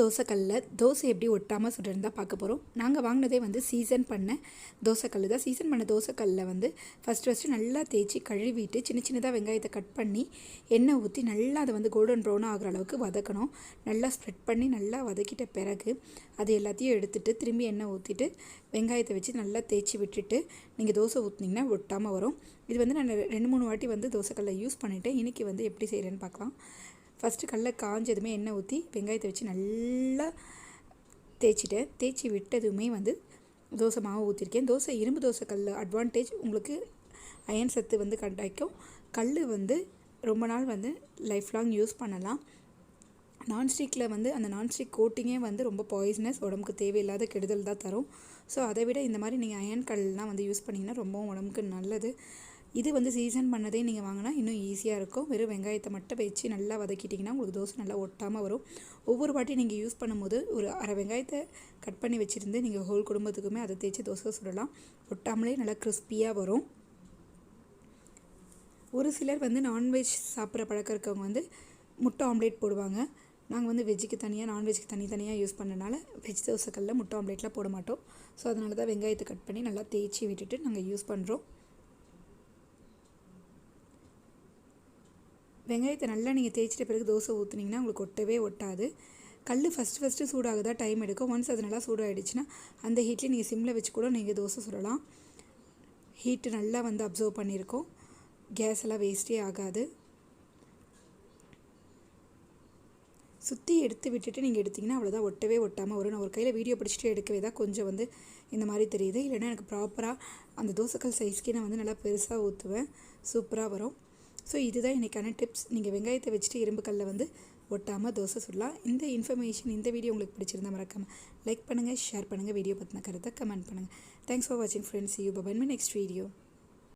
தோசைக்கல்லில் தோசை எப்படி ஒட்டாமல் சுடுறதுன்னு தான் பார்க்க போகிறோம். நாங்கள் வாங்கினதே வந்து சீசன் பண்ண தோசைக்கல் தான். சீசன் பண்ண தோசைக்கல்லில் வந்து ஃபஸ்ட்டு ஃபஸ்ட்டு நல்லா தேய்ச்சி கழுவிட்டு சின்ன சின்னதாக வெங்காயத்தை கட் பண்ணி எண்ணெய் ஊற்றி நல்லா அதை வந்து கோல்டன் ப்ரௌன் ஆகிற அளவுக்கு வதக்கணும். நல்லா ஸ்ப்ரெட் பண்ணி நல்லா வதக்கிட்ட பிறகு அது எல்லாத்தையும் எடுத்துகிட்டு திரும்பி எண்ணெய் ஊற்றிட்டு வெங்காயத்தை வச்சு நல்லா தேய்ச்சி விட்டுட்டு நீங்கள் தோசை ஊற்றுனீங்கன்னா ஒட்டாமல் வரும். இது வந்து நான் ரெண்டு மூணு வாட்டி வந்து தோசைக்கல்லை யூஸ் பண்ணிவிட்டேன் இன்றைக்கி வந்து எப்படி செய்கிறேன்னு பார்க்கலாம். ஃபஸ்ட்டு கடல காஞ்சதுமே எண்ணெய் ஊற்றி வெங்காயத்தை வச்சு நல்லா தேய்ச்சிட்டேன் தேய்ச்சி விட்டதுமே வந்து தோசை மாவு ஊற்றிருக்கேன் தோசை இரும்பு தோசை கல் அட்வான்டேஜ் உங்களுக்கு அயன் சத்து வந்து கிடைக்கும். கல் வந்து ரொம்ப நாள் வந்து லைஃப் லாங் யூஸ் பண்ணலாம். நான்ஸ்டிக்கில் வந்து அந்த நான்ஸ்டிக் கோட்டிங்கே வந்து ரொம்ப பாய்ஸ்னஸ் உடம்புக்கு தேவையில்லாத கெடுதல் தான் தரும். ஸோ அதை விட இந்த மாதிரி நீங்கள் அயன் கல்லாம் வந்து யூஸ் பண்ணிங்கன்னா ரொம்பவும் உடம்புக்கு நல்லது. இது வந்து சீசன் பண்ணதே நீங்கள் வாங்கினா இன்னும் ஈஸியாக இருக்கும். வெறும் வெங்காயத்தை மட்டும் வச்சு நல்லா வதக்கிட்டிங்கன்னா உங்களுக்கு தோசை நல்லா ஒட்டாமல் வரும். ஒவ்வொரு வாட்டி நீங்கள் யூஸ் பண்ணும்போது ஒரு அரை வெங்காயத்தை கட் பண்ணி வச்சுருந்து நீங்கள் ஹோல் குடும்பத்துக்குமே அதை தேய்ச்சி தோசை சுடலாம். ஒட்டாமலே நல்லா கிறிஸ்பியாக வரும். ஒரு சிலர் வந்து நான்வெஜ் சாப்பிட்ற பழக்கம் இருக்கவங்க வந்து முட்டை ஆம்லேட் போடுவாங்க. நாங்கள் வந்து வெஜ்ஜுக்கு தனியாக நான்வெஜ்ஜுக்கு தனி தனியாக யூஸ் பண்ணனால வெஜ் தோசைக்கல்லில் முட்டை ஆம்லேட்லாம் போட மாட்டோம். ஸோ அதனால தான் வெங்காயத்தை கட் பண்ணி நல்லா தேய்ச்சி விட்டுட்டு நாங்கள் யூஸ் பண்ணுறோம் வெங்காயத்தை நல்லா நீங்கள் தேய்ச்சிட்ட பிறகு தோசை ஊற்றுனீங்கன்னா உங்களுக்கு ஒட்டவே ஒட்டாது. கல் ஃபஸ்ட்டு ஃபஸ்ட்டு சூடாகுதா டைம் எடுக்கும். ஒன்ஸ் அது நல்லா சூடாகிடுச்சுன்னா அந்த ஹீட்லேயே நீங்கள் சிம்மில் வச்சு கூட நீங்கள் தோசை சுடலாம். ஹீட்டு நல்லா வந்து அப்சர்வ் பண்ணியிருக்கோம் கேஸ் எல்லாம் வேஸ்ட்டே ஆகாது. சுற்றி எடுத்து விட்டுட்டு நீங்கள் எடுத்திங்கன்னா அவ்வளோதான் ஒட்டவே ஒட்டாமல் வரும் நான் ஒரு கையில் வீடியோ பிடிச்சிட்டு எடுக்கவே தான் கொஞ்சம் வந்து இந்த மாதிரி தெரியுது. இல்லைன்னா எனக்கு ப்ராப்பராக அந்த தோசைக்கல் சைஸ்க்கே நான் வந்து நல்லா பெருசாக ஊற்றுவேன் சூப்பராக வரும். ஸோ இதுதான் இன்றைக்கான டிப்ஸ் நீங்கள் வெங்காயத்தை வச்சுட்டு இரும்பு கல்லை வந்து ஒட்டாமல் தோசை சுடலாம். இந்த இன்ஃபர்மேஷன் இந்த வீடியோ உங்களுக்கு பிடிச்சிருந்தா மறக்காமல் லைக் பண்ணுங்கள் ஷேர் பண்ணுங்கள் வீடியோ பற்றின கருத்தை கமெண்ட் பண்ணுங்கள் தேங்க்ஸ் ஃபார் வாட்சிங் ஃப்ரெண்ட்ஸ் யூ பபன் மை நெக்ஸ்ட் வீடியோ